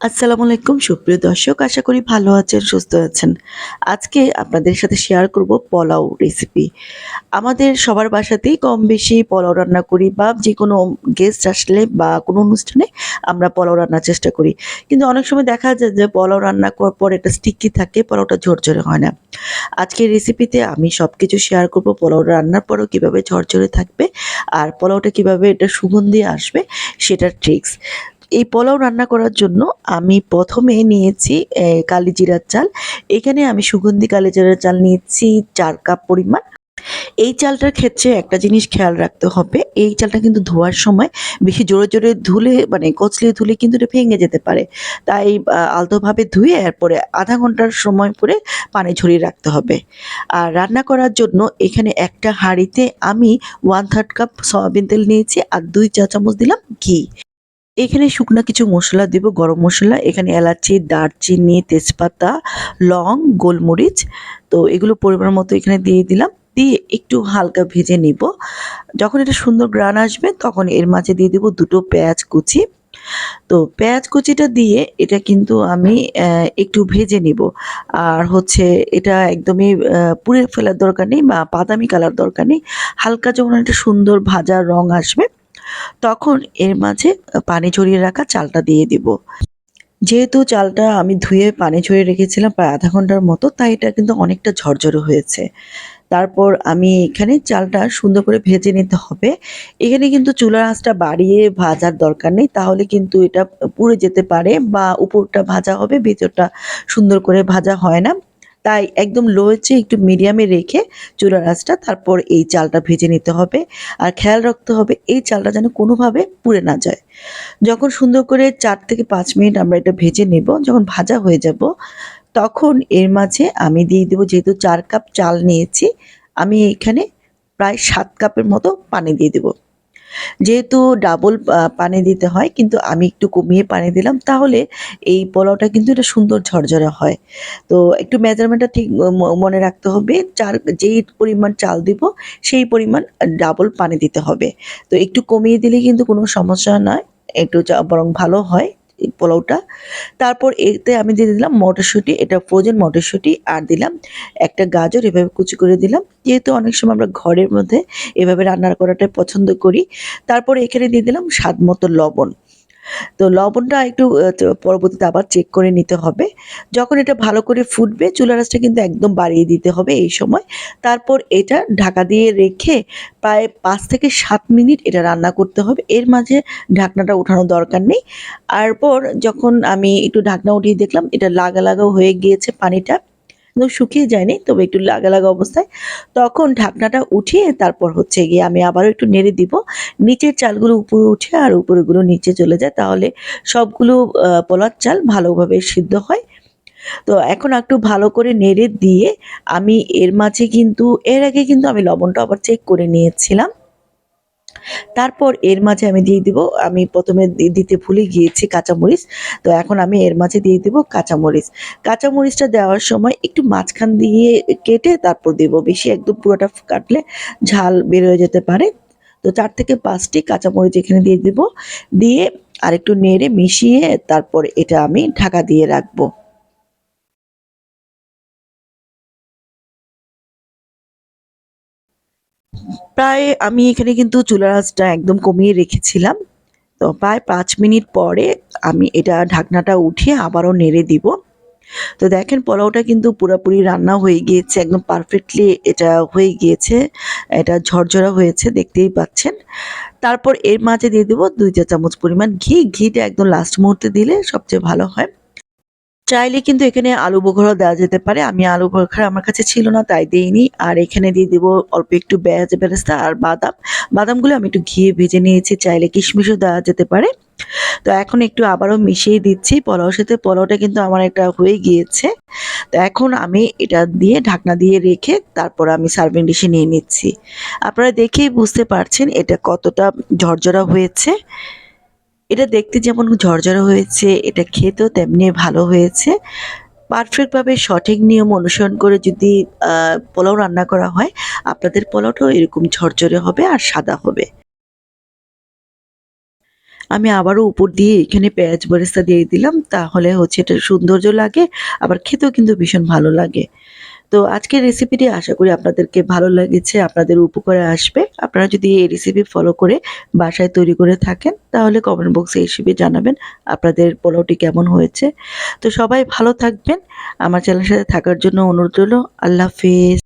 আসসালামু আলাইকুম, সুপ্রিয় দর্শক। আশা করি ভালো আছেন, সুস্থ আছেন। আজকে আপনাদের সাথে শেয়ার করব পোলাও রেসিপি আমাদের সবার বাসাতেই কম বেশি পোলাও রান্না করি বা যে কোনো গেস্ট আসলে বা কোনো অনুষ্ঠানে আমরা পোলাও রান্নার চেষ্টা করি। কিন্তু অনেক সময় দেখা যায় যে পোলাও রান্না করার পর এটা স্টিকি থাকে, পোলাওটা ঝরঝরে হয় না। আজকের রেসিপিতে আমি সব কিছু শেয়ার করব পোলাও রান্নার পরও কীভাবে ঝরঝরে থাকবে আর পোলাওটা কীভাবে এটা সুগন্ধি আসবে সেটার ট্রিক্স এই পোলাও রান্না করার জন্য আমি প্রথমে নিয়েছি এ, কালি জিরার চাল। এখানে আমি সুগন্ধি কালি জিরার চাল নিয়েছি চার কাপ পরিমাণ। এই চালটার ক্ষেত্রে একটা জিনিস খেয়াল রাখতে হবে এই চালটা কিন্তু ধোয়ার সময় বেশি জোরে জোরে ধুলে মানে কচলিয়ে ধুলে কিন্তু এটা ভেঙে যেতে পারে। তাই আলতোভাবে ধুয়ে এরপরে আধা ঘণ্টার সময় করে পানি ঝরিয়ে রাখতে হবে। আর রান্না করার জন্য এখানে একটা হাঁড়িতে আমি ওয়ান থার্ড কাপ সয়াবিন তেল নিয়েছি আর দুই চা চামচ দিলাম ঘি। এখানে শুকনা কিছু মশলা দেব, গরম মশলা। এখানে এলাচি, দারচিনি, তেজপাতা, লং, গোলমরিচ। তো এগুলো পরিমাণ মতো এখানে দিয়ে দিলাম। দিয়ে একটু হালকা ভেজে নিব। যখন এটা সুন্দর গ্রান আসবে, তখন এর মাঝে দিয়ে দেব দুটো পেঁয়াজ কুচি। তো পেঁয়াজ কুচিটা দিয়ে এটা কিন্তু আমি একটু ভেজে নিব। আর হচ্ছে এটা একদমই পুড়ে ফেলার দরকার নেই বা বাদামি কালার দরকার নেই। হালকা যখন একটা সুন্দর ভাজা রং আসবে তখন এর মাঝে পানি ঝরিয়ে রাখা চালটা দিয়ে দিব। যেহেতু চালটা আমি ধুয়ে পানি ঝরিয়ে রেখেছিলাম প্রায় আধা ঘণ্টার মতো, তাই এটা কিন্তু অনেকটা ঝরঝরে হয়েছে। তারপর আমি এখানে চালটা সুন্দর করে ভেজে নিতে হবে। এখানে কিন্তু চুলার আঁচটা বাড়িয়ে ভাজার দরকার নেই, তাহলে কিন্তু এটা পুড়ে যেতে পারে বা উপরটা ভাজা হবে, ভেতরটা সুন্দর করে ভাজা হয় না। তাই একদম লোয়েছে একটু মিডিয়ামে রেখে চুলার আঁচটা তারপর এই চালটা ভেজে নিতে হবে। আর খেয়াল রাখতে হবে এই চালটা যেন কোনোভাবে পুড়ে না যায়। যখন সুন্দর করে চার থেকে পাঁচ মিনিট আমরা এটা ভেজে নেব, যখন ভাজা হয়ে যাব, তখন এর মাঝে আমি দিয়ে দেবো যেহেতু চার কাপ চাল নিয়েছি, আমি এখানে প্রায় সাত কাপের মতো পানি দিয়ে দেবো। যেহেতু ডাবল পানি দিতে হয়, কিন্তু আমি একটু কমিয়ে পানি দিলাম, তাহলে এই পোলাওটা কিন্তু এটা সুন্দর ঝরঝরে হয়। তো একটু মেজারমেন্টটা ঠিক মনে রাখতে হবে, চার, যেই পরিমাণ চাল দিব, সেই পরিমাণ ডাবল পানি দিতে হবে। তো একটু কমিয়ে দিলে কিন্তু কোনো সমস্যা নয়, একটু বরং ভালো হয়। পোলাওটা। তারপর এতে আমি দিয়ে দিলাম মটরশুঁটি, এটা ফ্রোজেন মটরশুঁটি, আর দিলাম একটা গাজর, এভাবে কুচি করে দিলাম। যেহেতু অনেক সময় আমরা ঘরের মধ্যে এভাবে রান্না করাটাই পছন্দ করি, তারপর এখানে দিয়ে দিলাম স্বাদ মতো লবণ। তো লবণটা একটু পরবর্তীতে আবার চেক করে নিতে হবে। যখন এটা ভালো করে ফুটবে, চুলা রাসটা কিন্তু একদম বাড়িয়ে দিতে হবে এই সময়। তারপর এটা ঢাকা দিয়ে রেখে প্রায় পাঁচ থেকে সাত মিনিট এটা রান্না করতে হবে। এর মাঝে ঢাকনাটা ওঠানোর দরকার নেই। তারপর যখন আমি একটু ঢাকনা উঠিয়ে দেখলাম, এটা লাগা লাগাও হয়ে গিয়েছে পানিটা। শুকিয়ে যায়নি, তবে একটু লাগা লাগা অবস্থায়। তখন ঢাকনাটা উঠিয়ে তারপর হচ্ছে গিয়ে আমি আবারও একটু নেড়ে দিব। নিচের চালগুলো উপরে উঠে আর উপরেগুলো নিচে চলে যায়, তাহলে সবগুলো পলার চাল ভালোভাবে সিদ্ধ হয়। তো এখন একটু ভালো করে নেড়ে দিয়ে আমি এর মাঝে কিন্তু, এর আগে কিন্তু আমি লবণটা আবার চেক করে নিয়েছিলাম। তারপর এর মাঝে আমি দিয়ে দিব, আমি প্রথমে দিতে ভুলে গিয়েছি কাঁচামরিচ, তো এখন আমি এর মাঝে দিয়ে দিব কাঁচামরিচ। কাঁচামরিচটা দেওয়ার সময় একটু মাঝখান দিয়ে কেটে তারপর দেব, বেশি একদম পুরোটা কাটলে ঝাল বের হয়ে যেতে পারে। তো চার থেকে পাঁচটি কাঁচামরিচ এখানে দিয়ে দিব, দিয়ে আরেকটু নেড়ে মিশিয়ে তারপর এটা আমি ঢাকা দিয়ে রাখব। প্রায় আমি এখানে কিন্তু চুলার আঁচটা একদম কমিয়ে রেখেছিলাম। তো প্রায় পাঁচ মিনিট পরে আমি এটা ঢাকনাটা উঠিয়ে আবারও নেড়ে দিব। তো দেখেন পোলাওটা কিন্তু পুরোপুরি রান্না হয়ে গিয়েছে, একদম পারফেক্টলি এটা হয়ে গিয়েছে, এটা ঝরঝরা হয়েছে, দেখতেই পাচ্ছেন। তারপর এর মাঝে দিয়ে দেবো দুই চা চামচ পরিমাণ ঘি। ঘিটা একদম লাস্ট মুহূর্তে দিলে সবচেয়ে ভালো হয়। চাইলে কিন্তু এখানে আলু বোখরা দেওয়া যেতে পারে। আমি আলু বোখরা আমার কাছে ছিল না, তাই দিইনি। আর এখানে দিয়ে দেবো অল্প একটু পেঁয়াজ, বেরেস্তা আর বাদাম। বাদামগুলো আমি একটু ঘিয়ে ভেজে নিয়েছি, চাইলে কিশমিশও দেওয়া যেতে পারে। তো এখন একটু আবারও মিশিয়ে দিচ্ছি পোলাওর সাথে। পোলাওটা কিন্তু আমার একটা হয়ে গিয়েছে। তো এখন আমি এটা দিয়ে ঢাকনা দিয়ে রেখে তারপর আমি সার্ভিং ডিশে নিয়ে নিচ্ছি। আপনারা দেখেই বুঝতে পারছেন এটা কতটা ঝরঝরা হয়েছে। এটা দেখতে যেমন ঝরঝরা হয়েছে, এটা খেতেও তেমনি ভালো হয়েছে। পারফেক্টভাবে সঠিক নিয়ম অনুসরণ করে যদি পোলাও রান্না করা হয়, আপনাদের পোলাওটাও এরকম ঝরঝরে হবে আর সাদা হবে। আমি আবারও উপর দিয়ে এখানে পেঁয়াজ বেরেস্তা দিয়ে দিলাম, তাহলে হচ্ছে এটা সৌন্দর্য লাগে, আবার খেতেও কিন্তু ভীষণ ভালো লাগে। তো আজকের রেসিপিটি আশা করি আপনাদেরকে ভালো লেগেছে, আপনাদের উপকারে আসবে। আপনারা যদি এই রেসিপি ফলো করে বাসায় তৈরি করে থাকেন, তাহলে কমেন্ট বক্সে হিসেবে জানাবেন, আপনাদের পোলাওটি কেমন হয়েছে। তো সবাই ভালো থাকবেন। আমার চ্যানেলের সাথে থাকার জন্য অনুরোধ রইল। আল্লাহ হাফিজ।